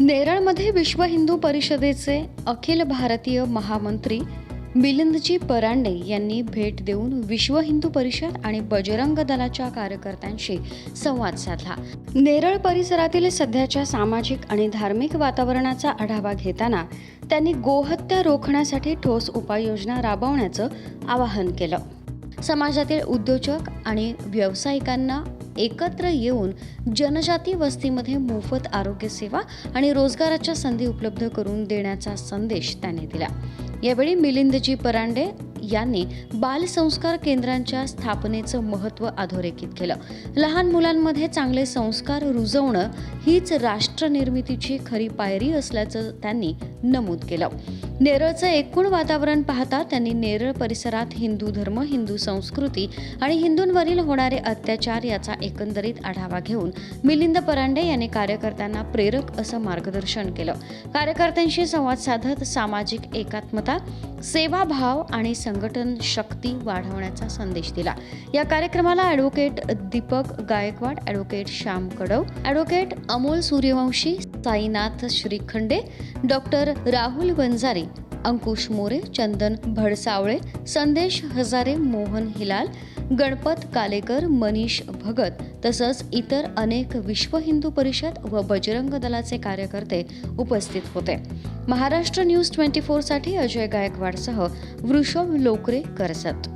नेरळमध्ये विश्व हिंदू परिषदेचे अखिल भारतीय महामंत्री मिलिंदजी परांडे यांनी भेट देऊन विश्व हिंदू परिषद आणि बजरंग दलाच्या कार्यकर्त्यांशी संवाद साधला. नेरळ परिसरातील सध्याच्या सामाजिक आणि धार्मिक वातावरणाचा आढावा घेताना त्यांनी गोहत्या रोखण्यासाठी ठोस उपाययोजना राबवण्याचं आवाहन केलं. समाजातील उद्योजक आणि व्यावसायिकांना एकत्र येऊन जनजाती वस्तीमध्ये मोफत आरोग्य सेवा आणि रोजगाराच्या संधी उपलब्ध करून देण्याचा संदेश त्यांनी दिला. यावेळी मिलिंदजी परांडे यांनी बालसंस्कार केंद्रांच्या स्थापनेचं महत्त्व अधोरेखित केलं. लहान मुलांमध्ये चांगले संस्कार रुजवणं हीच राष्ट्रनिर्मितीची खरी पायरी असल्याचं त्यांनी नमूद केलं. नेरळचं एकूण वातावरण पाहता त्यांनी नेरळ परिसरात हिंदू धर्म हिंदू संस्कृती आणि हिंदूंवरील होणारे अत्याचार याचा एकंदरीत आढावा घेऊन मिलिंद परांडे यांनी कार्यकर्त्यांना प्रेरक असं मार्गदर्शन केलं. कार्यकर्त्यांशी संवाद साधत सामाजिक एकात्मता सेवाभाव आणि संघटन शक्ती वाढवण्याचा संदेश दिला. या कार्यक्रमाला advocate Deepak Gaikwad advocate Shyam Kadav advocate Amol Suryavanshi Sainath Shrikhande doctor Rahul Vanjari Ankush More Chandan Bhadsawale Sandesh Hazare Mohan Hilal Ganpat Kalekar Manish Bhagat तसंच इतर अनेक विश्व हिंदू परिषद व बजरंग दलाचे कार्यकर्ते उपस्थित होते. महाराष्ट्र न्यूज ट्वेंटी फोरसाठी अजय गायकवाडसह वृषभ लोकरे करसत